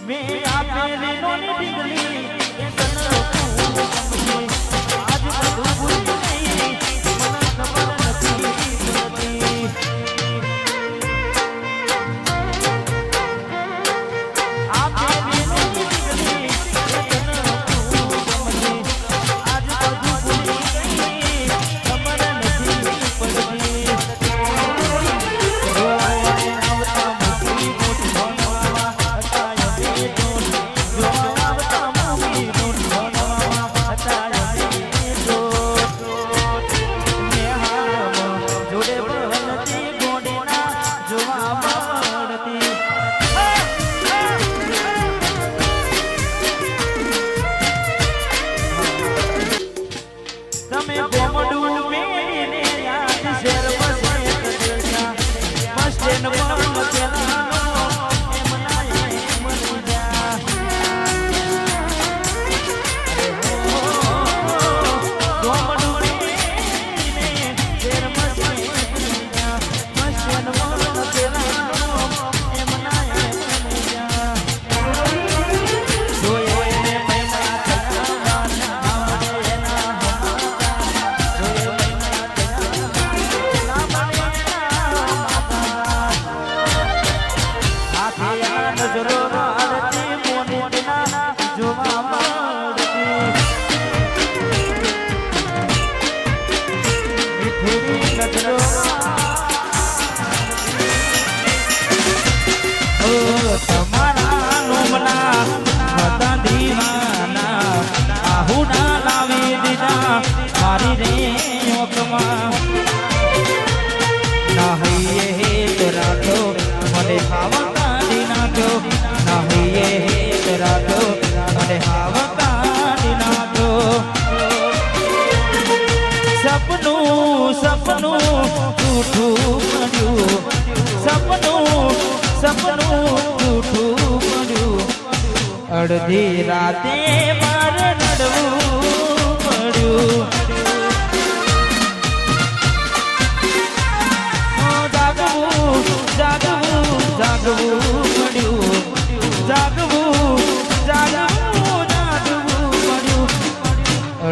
મેં આપેલી નોની ઢીંગલી એ તને હાવા કાઢી નાખ્યો નાહીએ ચરાતો મને હાવા કાઢી નાખ્યો સપનું સપનું જૂઠું મળ્યું સપનું સપનું જૂઠું અડધી રાતે મારે રડવું પડ્યું.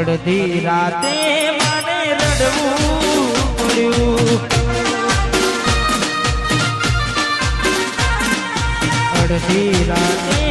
અડધી રાતે મને રડવું અડધી રાતે